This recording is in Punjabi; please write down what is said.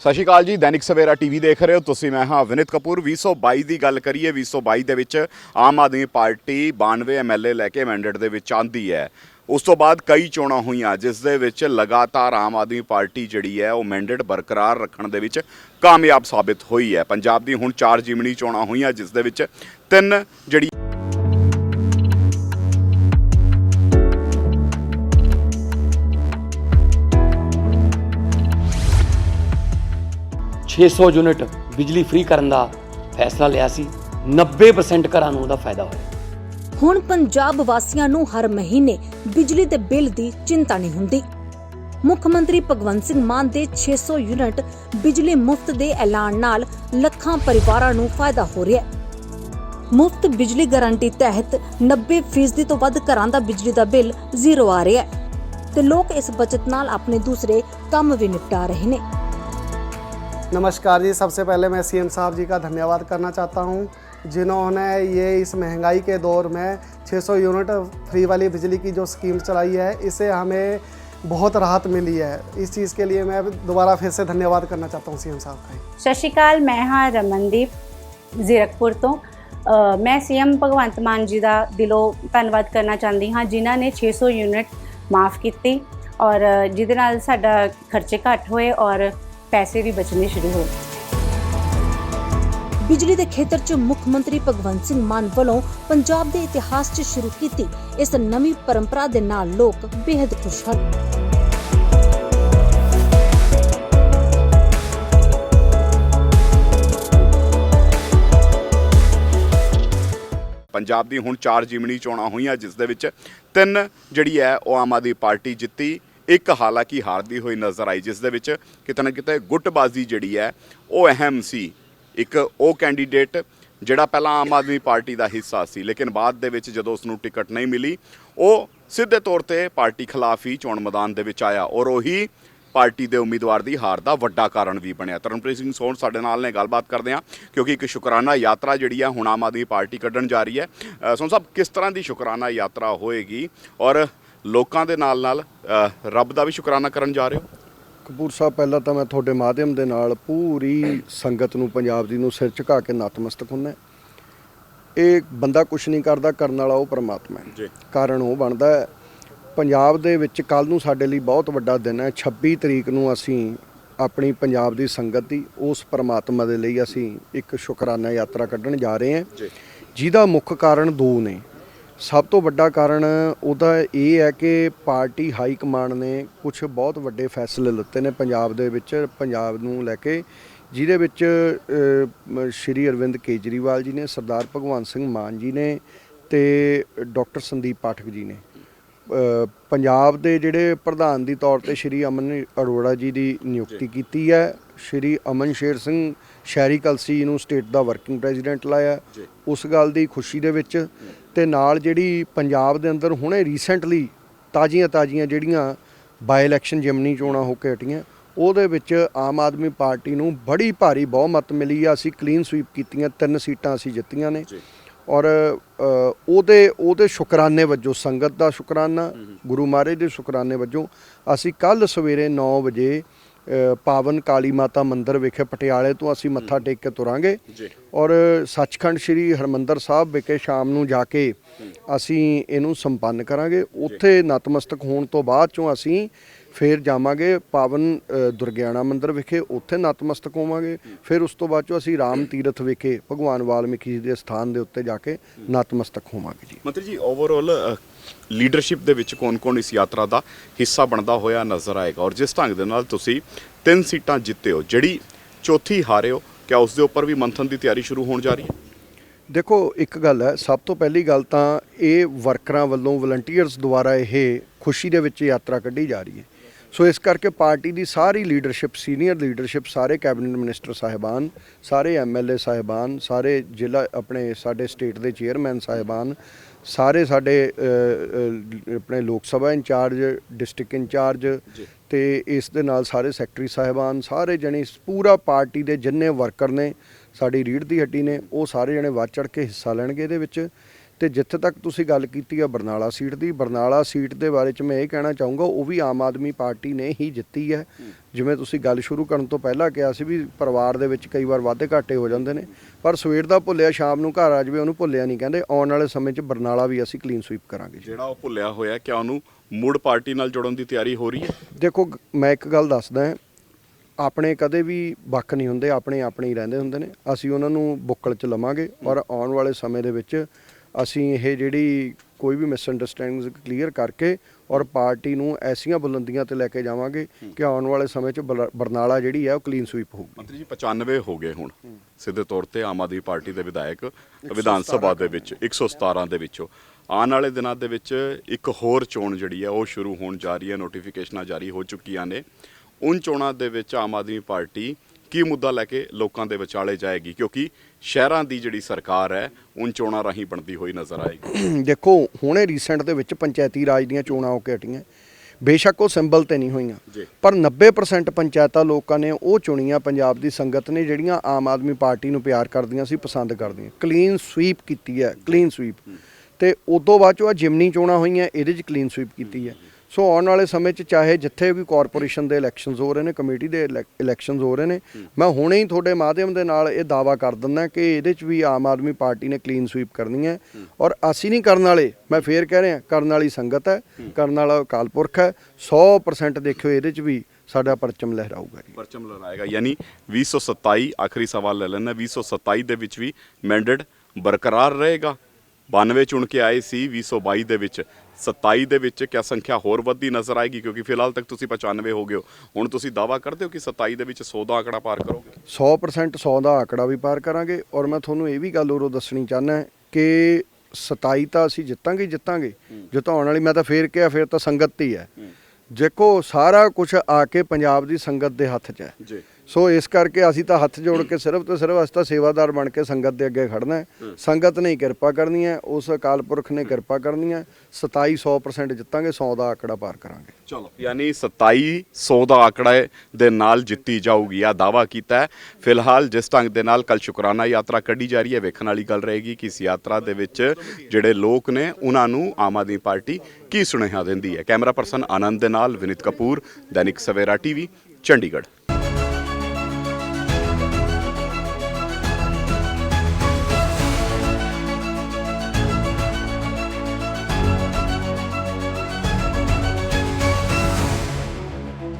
ਸਤਿ ਸ਼੍ਰੀ ਅਕਾਲ ਜੀ, ਦੈਨਿਕ ਸਵੇਰਾ ਟੀਵੀ ਦੇਖ ਰਹੇ ਹੋ ਤੁਸੀਂ, ਮੈਂ ਹਾਂ ਵਿਨਿਤ ਕਪੂਰ। 2022 ਦੀ ਗੱਲ ਕਰੀਏ 2022 ਦੇ ਵਿੱਚ ਆਮ ਆਦਮੀ ਪਾਰਟੀ 92 ਐਮਐਲਏ ਲੈ ਕੇ ਮੈਂਡੇਟ ਦੇ ਵਿੱਚ ਆਂਦੀ ਹੈ। ਉਸ ਤੋਂ ਬਾਅਦ ਕਈ ਚੋਣਾਂ ਹੋਈਆਂ, ਜਿਸ ਦੇ ਵਿੱਚ ਲਗਾਤਾਰ ਆਮ ਆਦਮੀ ਪਾਰਟੀ ਜਿਹੜੀ ਹੈ, ਉਹ ਮੈਂਡੇਟ ਬਰਕਰਾਰ ਰੱਖਣ ਦੇ ਵਿੱਚ ਕਾਮਯਾਬ ਸਾਬਿਤ ਹੋਈ ਹੈ। ਪੰਜਾਬ ਦੀ ਹੁਣ ਚਾਰ ਜਿਮਣੀ ਚੋਣਾਂ ਹੋਈਆਂ, ਜਿਸ ਦੇ ਵਿੱਚ ਤਿੰਨ ਜਿਹੜੀ 600 ਯੂਨਿਟ ਬਿਜਲੀ ਫ੍ਰੀ ਕਰਨ ਦਾ ਫੈਸਲਾ ਲਿਆ ਸੀ। 90% ਘਰਾਂ ਨੂੰ ਉਹਦਾ ਫਾਇਦਾ ਹੋਇਆ। ਹੁਣ ਪੰਜਾਬ ਵਾਸੀਆਂ ਨੂੰ ਹਰ ਮਹੀਨੇ ਬਿਜਲੀ ਦੇ ਬਿੱਲ ਦੀ ਚਿੰਤਾ ਨਹੀਂ ਹੁੰਦੀ। ਮੁੱਖ ਮੰਤਰੀ ਭਗਵੰਤ ਸਿੰਘ ਮਾਨ ਦੇ 600 ਯੂਨਿਟ ਬਿਜਲੀ ਮੁਫਤ ਦੇ ਐਲਾਨ ਨਾਲ ਲੱਖਾਂ ਪਰਿਵਾਰਾਂ ਨੂੰ ਫਾਇਦਾ ਹੋ ਰਿਹਾ ਹੈ। ਮੁਫਤ ਬਿਜਲੀ ਗਾਰੰਟੀ ਤਹਿਤ 90% ਤੋਂ ਵੱਧ ਘਰਾਂ ਦਾ ਬਿਜਲੀ ਦਾ ਬਿੱਲ ਜ਼ੀਰੋ ਆ ਰਿਹਾ ਹੈ ਤੇ ਲੋਕ ਇਸ ਬਚਤ ਨਾਲ ਆਪਣੇ ਦੂਸਰੇ ਕੰਮ ਵੀ ਨਿਪਟਾ ਰਹੇ ਨੇ। नमस्कार जी सबसे पहले मैं सीएम साहब जी का धन्यवाद करना चाहता हूं जिन्होंने ये इस महंगाई के दौर में 600 यूनिट फ्री वाली बिजली की जो स्कीम चलाई है इससे हमें बहुत राहत मिली है इस चीज़ के लिए मैं दोबारा फिर से धन्यवाद करना चाहता हूं सीएम साहब का ਸਤਿ ਸ਼੍ਰੀ ਅਕਾਲ ਮੈਂ ਹਾਂ ਰਮਨਦੀਪ ਜ਼ੀਰਕਪੁਰ ਤੋਂ ਅ, ਮੈਂ ਸੀਐਮ ਭਗਵੰਤ ਮਾਨ ਜੀ ਦਾ ਦਿਲੋਂ ਧੰਨਵਾਦ ਕਰਨਾ ਚਾਹੁੰਦੀ ਹਾਂ ਜਿਨ੍ਹਾਂ ਨੇ 600 ਯੂਨਿਟ ਮਾਫ ਕੀਤੀ ਔਰ ਅ, ਜਿਹਦੇ ਨਾਲ ਸਾਡਾ ਖਰਚੇ ਘੱਟ ਹੋਏ ਔਰ ਪੈਸੇ ਵੀ ਬਚਣੇ ਸ਼ੁਰੂ ਹੋਏ ਬਿਜਲੀ ਦੇ ਖੇਤਰ 'ਚ ਮੁੱਖ ਮੰਤਰੀ ਭਗਵੰਤ ਸਿੰਘ ਮਾਨ ਵੱਲੋਂ ਪੰਜਾਬ ਦੇ ਇਤਿਹਾਸ 'ਚ ਸ਼ੁਰੂ ਕੀਤੀ ਇਸ ਨਵੀਂ ਪਰੰਪਰਾ ਦੇ ਨਾਲ ਲੋਕ ਬੇहद ਖੁਸ਼ ਹਨ। ਪੰਜਾਬ ਦੀ ਹੁਣ ਚਾਰ ਜਿਮਣੀ ਚੋਣਾਂ ਹੋਈਆਂ, ਜਿਸ ਦੇ ਵਿੱਚ ਤਿੰਨ ਜਿਹੜੀ ਹੈ ਉਹ ਆਮ ਆਦਮੀ ਪਾਰਟੀ ਜਿੱਤੀ ਇੱਕ ਹਾਲਾਂਕਿ ਹਾਰਦੀ ਹੋਈ ਨਜ਼ਰ ਆਈ, ਜਿਸ ਦੇ ਵਿੱਚ ਕਿਤੇ ਨਾ ਕਿਤੇ ਗੁੱਟਬਾਜ਼ੀ ਜਿਹੜੀ ਹੈ, ਉਹ ਅਹਿਮ ਸੀ। ਇੱਕ ਉਹ ਕੈਂਡੀਡੇਟ ਜਿਹੜਾ ਪਹਿਲਾਂ ਆਮ ਆਦਮੀ ਪਾਰਟੀ ਦਾ ਹਿੱਸਾ ਸੀ, ਲੇਕਿਨ ਬਾਅਦ ਦੇ ਵਿੱਚ ਜਦੋਂ ਉਸ ਨੂੰ ਟਿਕਟ ਨਹੀਂ ਮਿਲੀ, ਉਹ ਸਿੱਧੇ ਤੌਰ ਤੇ ਪਾਰਟੀ ਖਿਲਾਫ ਹੀ ਚੋਣ ਮੈਦਾਨ ਦੇ ਵਿੱਚ ਆਇਆ ਔਰ ਉਹੀ ਪਾਰਟੀ ਦੇ ਉਮੀਦਵਾਰ ਦੀ ਹਾਰ ਦਾ ਵੱਡਾ ਕਾਰਨ ਵੀ ਬਣਿਆ। ਤਰਨਪ੍ਰੀਤ ਸਿੰਘ ਸੋਹਣ ਸਾਡੇ ਨਾਲ ਨੇ, ਗੱਲਬਾਤ ਕਰਦੇ ਹਾਂ, ਕਿਉਂਕਿ ਇੱਕ ਸ਼ੁਕਰਾਨਾ ਯਾਤਰਾ ਜਿਹੜੀ ਆ, ਹੁਣ ਆਮ ਆਦਮੀ ਪਾਰਟੀ ਕੱਢਣ ਜਾ ਰਹੀ ਹੈ। ਸੋਹਣ ਸਾਹਿਬ, ਕਿਸ ਤਰ੍ਹਾਂ ਦੀ ਸ਼ੁਕਰਾਨਾ ਯਾਤਰਾ ਹੋਏਗੀ ਔਰ ਲੋਕਾਂ ਦੇ ਨਾਲ ਨਾਲ ਰੱਬ ਦਾ ਵੀ ਸ਼ੁਕਰਾਨਾ ਕਰਨ ਜਾ ਰਹੇ ਹੋ? ਕਪੂਰ ਸਾਹਿਬ ਪਹਿਲਾਂ ਤਾਂ ਮੈਂ ਤੁਹਾਡੇ ਮਾਧਿਅਮ ਦੇ ਨਾਲ ਪੂਰੀ ਸੰਗਤ ਨੂੰ ਪੰਜਾਬ ਦੀ ਨੂੰ ਸਿਰ ਝੁਕਾ ਕੇ ਨਤਮਸਤਕ ਹੁੰਨਾ ਇਹ ਬੰਦਾ ਕੁਛ ਨਹੀਂ ਕਰਦਾ ਕਰਨ ਵਾਲਾ ਉਹ ਪਰਮਾਤਮਾ ਹੈ। ਜੀ। ਕਾਰਨ ਉਹ ਬਣਦਾ ਹੈ। ਪੰਜਾਬ ਦੇ ਵਿੱਚ ਕੱਲ ਨੂੰ ਸਾਡੇ ਲਈ ਬਹੁਤ ਵੱਡਾ ਦਿਨ ਹੈ। 26 ਤਰੀਕ ਨੂੰ ਅਸੀਂ ਆਪਣੀ ਪੰਜਾਬ ਦੀ ਸੰਗਤ ਦੀ ਉਸ ਪਰਮਾਤਮਾ ਦੇ ਲਈ ਅਸੀਂ ਇੱਕ ਸ਼ੁਕਰਾਨਾ ਯਾਤਰਾ ਕੱਢਣ ਜਾ ਰਹੇ ਹਾਂ। ਜੀ। ਜਿਹਦਾ ਮੁੱਖ ਕਾਰਨ ਦੋ ਨੇ। ਸਭ ਤੋਂ ਵੱਡਾ ਕਾਰਨ ਉਹਦਾ ਇਹ ਹੈ ਕਿ ਪਾਰਟੀ ਹਾਈ ਕਮਾਂਡ ਨੇ ਕੁਝ ਬਹੁਤ ਵੱਡੇ ਫੈਸਲੇ ਲਿੱਤੇ ਨੇ ਪੰਜਾਬ ਦੇ ਵਿੱਚ, ਪੰਜਾਬ ਨੂੰ ਲੈ ਕੇ, ਜਿਹਦੇ ਵਿੱਚ ਸ਼੍ਰੀ ਅਰਵਿੰਦ ਕੇਜਰੀਵਾਲ ਜੀ ਨੇ, ਸਰਦਾਰ ਭਗਵੰਤ ਸਿੰਘ ਮਾਨ ਜੀ ਨੇ ਤੇ ਡਾਕਟਰ ਸੰਦੀਪ ਪਾਠਕ ਜੀ ਨੇ। ਪੰਜਾਬ ਦੇ ਜਿਹੜੇ ਪ੍ਰਧਾਨ ਦੀ ਤੌਰ ਤੇ ਸ਼੍ਰੀ ਅਮਨ ਅਰੋੜਾ ਜੀ ਦੀ ਨਿਯੁਕਤੀ ਕੀਤੀ ਹੈ ਸ਼੍ਰੀ ਅਮਨ ਸ਼ੇਰ ਸਿੰਘ ਸ਼ਹਿਰੀ ਕਲਸੀ ਨੂੰ ਸਟੇਟ ਦਾ ਵਰਕਿੰਗ ਪ੍ਰੈਜ਼ੀਡੈਂਟ ਲਾਇਆ। ਉਸ ਗੱਲ ਦੀ ਖੁਸ਼ੀ ਦੇ ਵਿੱਚ ਤੇ ਨਾਲ ਜਿਹੜੀ ਪੰਜਾਬ ਦੇ ਅੰਦਰ ਹੁਣੇ ਰੀਸੈਂਟਲੀ ਤਾਜ਼ੀਆਂ ਤਾਜ਼ੀਆਂ ਜਿਹੜੀਆਂ ਬਾਈ ਇਲੈਕਸ਼ਨ ਜਿਮਨੀ ਚੋਣਾਂ ਹੋ ਕੇ ਹਟੀਆਂ ਉਹਦੇ ਵਿੱਚ ਆਮ ਆਦਮੀ ਪਾਰਟੀ ਨੂੰ ਬੜੀ ਭਾਰੀ ਬਹੁਮਤ ਮਿਲੀ ਆ ਅਸੀਂ ਕਲੀਨ ਸਵੀਪ ਕੀਤੀਆਂ ਤਿੰਨ ਸੀਟਾਂ ਅਸੀਂ ਜਿੱਤੀਆਂ ਨੇ। ਔਰ ਉਹਦੇ ਉਹਦੇ ਸ਼ੁਕਰਾਨੇ ਵਜੋਂ ਸੰਗਤ ਦਾ ਸ਼ੁਕਰਾਨਾ ਗੁਰੂ ਮਹਾਰਾਜ ਦੇ ਸ਼ੁਕਰਾਨੇ ਵਜੋਂ ਅਸੀਂ ਕੱਲ ਸਵੇਰੇ 9 ਵਜੇ ਪਾਵਨ ਕਾਲੀ ਮਾਤਾ ਮੰਦਿਰ ਵਿਖੇ ਪਟਿਆਲੇ ਤੋਂ ਅਸੀਂ ਮੱਥਾ ਟੇਕ ਕੇ ਤੁਰਾਂਗੇ। ਔਰ ਸੱਚਖੰਡ ਸ੍ਰੀ ਹਰਮੰਦਰ ਸਾਹਿਬ ਵਿਖੇ ਸ਼ਾਮ ਨੂੰ ਜਾ ਕੇ ਅਸੀਂ ਇਹਨੂੰ ਸੰਪੰਨ ਕਰਾਂਗੇ। ਉੱਥੇ ਨਤਮਸਤਕ ਹੋਣ ਤੋਂ ਬਾਅਦ ਚੋਂ ਅਸੀਂ ਫੇਰ ਜਾਵਾਂਗੇ ਪਾਵਨ ਦੁਰਗਿਆਣਾ ਮੰਦਿਰ ਵਿਖੇ ਉੱਥੇ ਨਤਮਸਤਕ ਹੋਵਾਂਗੇ। ਫਿਰ ਉਸ ਤੋਂ ਬਾਅਦ ਚੋਂ ਅਸੀਂ ਰਾਮ ਤੀਰਥ ਵਿਖੇ ਭਗਵਾਨ ਵਾਲਮੀਕੀ ਜੀ ਦੇ ਸਥਾਨ ਦੇ ਉੱਤੇ ਜਾ ਕੇ ਨਤਮਸਤਕ ਹੋਵਾਂਗੇ ਜੀ। ਮੰਤਰੀ ਜੀ ਓਵਰਆਲ ਲੀਡਰਸ਼ਿਪ ਦੇ ਵਿੱਚ ਕੌਣ-ਕੌਣ ਇਸ ਯਾਤਰਾ ਦਾ ਹਿੱਸਾ ਬਣਦਾ ਹੋਇਆ ਨਜ਼ਰ ਆਏਗਾ? ਔਰ ਜਿਸ ਢੰਗ ਦੇ ਨਾਲ ਤੁਸੀਂ ਤਿੰਨ ਸੀਟਾਂ ਜਿੱਤੇ ਹੋ ਜਿਹੜੀ ਚੌਥੀ ਹਾਰੇ ਹੋ ਕਿਆ ਉਸ ਦੇ ਉੱਪਰ ਵੀ ਮੰਥਨ ਦੀ ਤਿਆਰੀ ਸ਼ੁਰੂ ਹੋਣ ਜਾ ਰਹੀ ਹੈ? ਦੇਖੋ ਇੱਕ ਗੱਲ ਹੈ ਸਭ ਤੋਂ ਪਹਿਲੀ ਗੱਲ ਤਾਂ ਇਹ ਵਰਕਰਾਂ ਵੱਲੋਂ ਵਲੰਟੀਅਰਸ ਦੁਆਰਾ ਇਹ ਖੁਸ਼ੀ ਦੇ ਵਿੱਚ ਯਾਤਰਾ ਕੱਢੀ ਜਾ ਰਹੀ ਹੈ। ਸੋ ਇਸ ਕਰਕੇ ਪਾਰਟੀ ਦੀ ਸਾਰੀ ਲੀਡਰਸ਼ਿਪ ਸੀਨੀਅਰ ਲੀਡਰਸ਼ਿਪ ਸਾਰੇ ਕੈਬਨਿਟ ਮਿਨਿਸਟਰ ਸਾਹਿਬਾਨ ਸਾਰੇ ਐਮਐਲਏ ਸਾਹਿਬਾਨ ਸਾਰੇ ਜ਼ਿਲ੍ਹਾ ਆਪਣੇ ਸਾਡੇ ਸਟੇਟ ਦੇ ਚੇਅਰਮੈਨ ਸਾਹਿਬਾਨ ਸਾਰੇ ਸਾਡੇ ਆਪਣੇ ਲੋਕ ਸਭਾ ਇੰਚਾਰਜ ਡਿਸਟ੍ਰਿਕਟ ਇੰਚਾਰਜ ਤੇ ਇਸ ਦੇ ਨਾਲ ਸਾਰੇ ਸੈਕਟਰੀ ਸਾਹਿਬਾਨ ਸਾਰੇ ਜਣੇ ਪੂਰਾ ਪਾਰਟੀ ਦੇ ਜਿੰਨੇ ਵਰਕਰ ਨੇ ਸਾਡੀ ਰੀੜ ਦੀ ਹੱਡੀ ਨੇ ਉਹ ਸਾਰੇ ਜਣੇ ਵੱਧ ਚੜ ਕੇ ਹਿੱਸਾ ਲੈਣਗੇ ਇਹਦੇ ਵਿੱਚ। ਤੇ ਜਿੱਥੇ ਤੱਕ ਤੁਸੀਂ ਗੱਲ ਕੀਤੀ ਆ ਬਰਨਾਲਾ ਸੀਟ ਦੀ ਬਰਨਾਲਾ ਸੀਟ ਦੇ ਬਾਰੇ ਚ ਮੈਂ ਇਹ ਕਹਿਣਾ ਚਾਹੂੰਗਾ ਉਹ ਵੀ ਆਮ ਆਦਮੀ ਪਾਰਟੀ ਨੇ ਹੀ ਜਿੱਤੀ ਹੈ। ਜਿਵੇਂ ਤੁਸੀਂ ਗੱਲ ਸ਼ੁਰੂ ਕਰਨ ਤੋਂ ਪਹਿਲਾਂ ਕਿਹਾ ਸੀ ਵੀ ਪਰਿਵਾਰ ਦੇ ਵਿੱਚ ਕਈ ਵਾਰ ਵਾਧੇ ਘਾਟੇ ਹੋ ਜਾਂਦੇ ਨੇ ਪਰ ਸਵੇਰ ਦਾ ਭੁੱਲਿਆ ਸ਼ਾਮ ਨੂੰ ਘਰ ਆ ਜਾਵੇ ਉਹਨੂੰ ਭੁੱਲਿਆ ਨਹੀਂ ਕਹਿੰਦੇ ਆਉਣ ਵਾਲੇ ਸਮੇਂ 'ਚ ਬਰਨਾਲਾ ਵੀ ਅਸੀਂ ਕਲੀਨ ਸਵੀਪ ਕਰਾਂਗੇ। ਜਿਹੜਾ ਉਹ ਭੁੱਲਿਆ ਹੋਇਆ ਕਿ ਉਹਨੂੰ ਮੁੜ ਪਾਰਟੀ ਨਾਲ ਜੋੜਨ ਦੀ ਤਿਆਰੀ ਹੋ ਰਹੀ ਹੈ? ਦੇਖੋ ਮੈਂ ਇੱਕ ਗੱਲ ਦੱਸਦਾ ਹਾਂ ਆਪਣੇ ਕਦੇ ਵੀ ਵੱਖ ਨਹੀਂ ਹੁੰਦੇ ਆਪਣੇ ਆਪਣੇ ਹੀ ਰਹਿੰਦੇ ਹੁੰਦੇ ਨੇ। ਅਸੀਂ ਉਹਨਾਂ ਨੂੰ ਬੁੱਕਲ 'ਚ ਲਵਾਂਗੇ ਔਰ ਆਉਣ ਵਾਲੇ ਸਮੇਂ ਦੇ ਵਿੱਚ ਅਸੀਂ ਇਹ ਜਿਹੜੀ ਕੋਈ ਵੀ ਮਿਸਅੰਡਰਸਟੈਂਡਿੰਗਸ ਕਲੀਅਰ ਕਰਕੇ ਔਰ ਪਾਰਟੀ ਨੂੰ ਐਸੀਆਂ ਬੁਲੰਦੀਆਂ ਤੇ ਲੈ ਕੇ ਜਾਵਾਂਗੇ ਕਿ ਆਉਣ ਵਾਲੇ ਸਮੇਂ 'ਚ ਬਲ- ਬਰਨਾਲਾ ਜਿਹੜੀ ਹੈ ਉਹ ਕਲੀਨ ਸਵੀਪ ਹੋਊਗੀ। ਮੰਤਰੀ ਜੀ 95 ਹੋ ਗਏ ਹੁਣ। ਸਿੱਧੇ ਤੌਰ ਤੇ ਆਮ ਆਦਮੀ ਪਾਰਟੀ ਦੇ ਵਿਧਾਇਕ ਵਿਧਾਨ ਸਭਾ ਦੇ ਵਿੱਚ 117 ਦੇ ਵਿੱਚੋਂ। ਆਉਣ ਵਾਲੇ ਦਿਨਾਂ ਦੇ ਵਿੱਚ ਇੱਕ ਹੋਰ ਚੋਣ ਜਿਹੜੀ ਹੈ ਉਹ ਸ਼ੁਰੂ ਹੋਣ ਜਾ ਰਹੀ ਹੈ ਨੋਟੀਫਿਕੇਸ਼ਨਾਂ ਜਾਰੀ ਹੋ ਚੁੱਕੀਆਂ ਨੇ। ਉਨ ਚੋਣਾਂ ਦੇ ਵਿੱਚ ਆਮ ਆਦਮੀ ਪਾਰਟੀ ਕੀ ਮੁੱਦਾ ਲੈ ਕੇ ਲੋਕਾਂ ਦੇ ਵਿਚਾਲੇ ਜਾਏਗੀ? ਕਿਉਂਕਿ ਸ਼ਹਿਰਾਂ ਦੀ ਜਿਹੜੀ ਸਰਕਾਰ ਹੈ ਉਨ ਚੋਣਾਂ ਰਾਹੀਂ ਬਣਦੀ ਹੋਈ ਨਜ਼ਰ ਆਏਗੀ। ਦੇਖੋ ਹੁਣੇ ਰੀਸੈਂਟ ਦੇ ਵਿੱਚ ਪੰਚਾਇਤੀ ਰਾਜ ਦੀਆਂ ਚੋਣਾਂ ਹੋ ਕੇ ਹਟੀਆਂ। ਬੇਸ਼ੱਕ ਉਹ ਸਿੰਬਲ ਤੇ ਨਹੀਂ ਹੋਈਆਂ। ਪਰ 90% ਪੰਚਾਇਤਾਂ ਲੋਕਾਂ ਨੇ ਉਹ ਚੁਣੀਆਂ ਪੰਜਾਬ ਦੀ ਸੰਗਤ ਨੇ ਜਿਹੜੀਆਂ ਆਮ ਆਦਮੀ ਪਾਰਟੀ ਨੂੰ ਪਿਆਰ ਕਰਦੀਆਂ ਸੀ ਪਸੰਦ ਕਰਦੀਆਂ। ਕਲੀਨ ਸਵੀਪ ਕੀਤੀ ਹੈ ਕਲੀਨ ਸਵੀਪ ਤੇ ਉਦੋਂ ਬਾਅਦ ਚੋਂ ਆ ਜਿਮਨੀ ਚੋਣਾਂ ਹੋਈਆਂ ਇਹਦੇ 'ਚ ਕਲੀਨ ਸਵੀਪ ਕੀਤੀ ਹੈ। ਸੋ ਆਉਣ ਵਾਲੇ ਸਮੇਂ 'ਚ ਚਾਹੇ ਜਿੱਥੇ ਵੀ ਕਾਰਪੋਰੇਸ਼ਨ ਦੇ ਇਲੈਕਸ਼ਨਸ ਹੋ ਰਹੇ ਨੇ ਕਮੇਟੀ ਦੇ ਇਲੈਕਸ਼ਨਸ ਹੋ ਰਹੇ ਨੇ ਮੈਂ ਹੁਣੇ ਹੀ ਤੁਹਾਡੇ ਮਾਧਿਅਮ ਦੇ ਨਾਲ ਇਹ ਦਾਵਾ ਕਰ ਦਿੰਦਾ ਕਿ ਇਹਦੇ 'ਚ ਵੀ ਆਮ ਆਦਮੀ ਪਾਰਟੀ ਨੇ ਕਲੀਨ ਸਵੀਪ ਕਰਨੀ ਹੈ। ਔਰ ਅਸੀਂ ਨਹੀਂ ਕਰਨ ਵਾਲੇ ਮੈਂ ਫੇਰ ਕਹਿ ਰਿਹਾ ਕਰਨ ਵਾਲੀ ਸੰਗਤ ਹੈ ਕਰਨ ਵਾਲਾ ਅਕਾਲ ਪੁਰਖ ਹੈ। 100% ਦੇਖਿਓ ਇਹਦੇ 'ਚ ਵੀ ਸਾਡਾ ਪਰਚਮ ਲਹਿਰਾਊਗਾ ਜੀ। ਪਰਚਮ ਲਹਿਰਾਏਗਾ ਯਾਨੀ 2027 ਆਖਰੀ ਸਵਾਲ ਲੈ ਲੈਣਾ 2027 ਦੇ ਵਿੱਚ ਵੀ ਮੈਂਡੇਟ ਬਰਕਰਾਰ ਰਹੇਗਾ। 92 ਚੁਣ ਕੇ ਆਏ ਸੀ 2022 ਦੇ ਵਿੱਚ। 27 ਦੇ ਵਿੱਚ ਕਿਆ ਸੰਖਿਆ ਹੋਰ ਵੱਧਦੀ ਨਜ਼ਰ ਆਏਗੀ? ਕਿਉਂਕਿ ਫਿਲਹਾਲ ਤੱਕ ਤੁਸੀਂ 95 ਹੋ ਗਏ ਹੋ। ਹੁਣ ਤੁਸੀਂ ਦਾਵਾ ਕਰਦੇ ਹੋ ਕਿ 27 ਦੇ ਵਿੱਚ 100 ਦਾ ਆંકੜਾ ਪਾਰ ਕਰੋਗੇ? 100% 100 ਦਾ ਆંકੜਾ ਵੀ ਪਾਰ ਕਰਾਂਗੇ। ਔਰ ਮੈਂ ਤੁਹਾਨੂੰ ਇਹ ਵੀ ਗੱਲ ਉਰੋਂ ਦੱਸਣੀ ਚਾਹਨਾ ਕਿ 27 ਤਾਂ ਅਸੀਂ ਜਿੱਤਾਂਗੇ ਜਿੱਤਾਂਗੇ। ਜਿਤਾਉਣ ਵਾਲੀ ਮੈਂ ਤਾਂ ਫੇਰ ਕਿਹਾ ਫੇਰ ਤਾਂ ਸੰਗਤ ਹੀ। ਹੈ। ਦੇਖੋ ਸਾਰਾ ਕੁਝ ਆ ਕੇ ਪੰਜਾਬ ਦੀ ਸੰਗਤ ਦੇ ਹੱਥ 'ਚ ਹੈ। ਜੀ। ਸੋ ਇਸ ਕਰਕੇ ਅਸੀਂ ਤਾਂ ਹੱਥ ਜੋੜ ਕੇ ਸਿਰਫ ਤੇ ਸਿਰਫ ਅਸੀਂ ਤਾਂ ਸੇਵਾਦਾਰ ਬਣ ਕੇ ਸੰਗਤ ਦੇ ਅੱਗੇ ਖੜਨਾ ਹੈ। ਸੰਗਤ ਨੇ ਕਿਰਪਾ ਕਰਨੀ ਹੈ ਉਸ ਅਕਾਲ ਪੁਰਖ ਨੇ ਕਿਰਪਾ ਕਰਨੀ ਹੈ। 27 100% ਜਿੱਤਾਂਗੇ 100 ਦਾ ਆંકੜਾ ਪਾਰ ਕਰਾਂਗੇ। ਚਲੋ ਯਾਨੀ 2700 ਦਾ ਆંકੜਾ ਦੇ ਨਾਲ ਜਿੱਤੀ ਜਾਊਗੀ ਆ ਦਾਵਾ ਕੀਤਾ ਹੈ। ਫਿਲਹਾਲ ਜਿਸ ਢੰਗ ਦੇ ਨਾਲ ਕੱਲ ਸ਼ੁਕਰਾਨਾ ਯਾਤਰਾ ਕੱਢੀ ਜਾ ਰਹੀ ਹੈ ਵੇਖਣ ਵਾਲੀ ਗੱਲ ਰਹੇਗੀ ਕਿ ਇਸ ਯਾਤਰਾ ਦੇ ਵਿੱਚ ਜਿਹੜੇ ਲੋਕ ਨੇ ਉਹਨਾਂ ਨੂੰ ਆਮ ਆਦਮੀ ਪਾਰਟੀ ਕੀ ਸੁਨੇਹਾ ਦਿੰਦੀ ਹੈ? ਕੈਮਰਾ ਪਰਸਨ ਆਨੰਦ ਦੇ ਨਾਲ ਵਿਨਿਤ ਕਪੂਰ, ਦੈਨਿਕ ਸਵੇਰਾ ਟੀਵੀ, ਚੰਡੀਗੜ੍ਹ।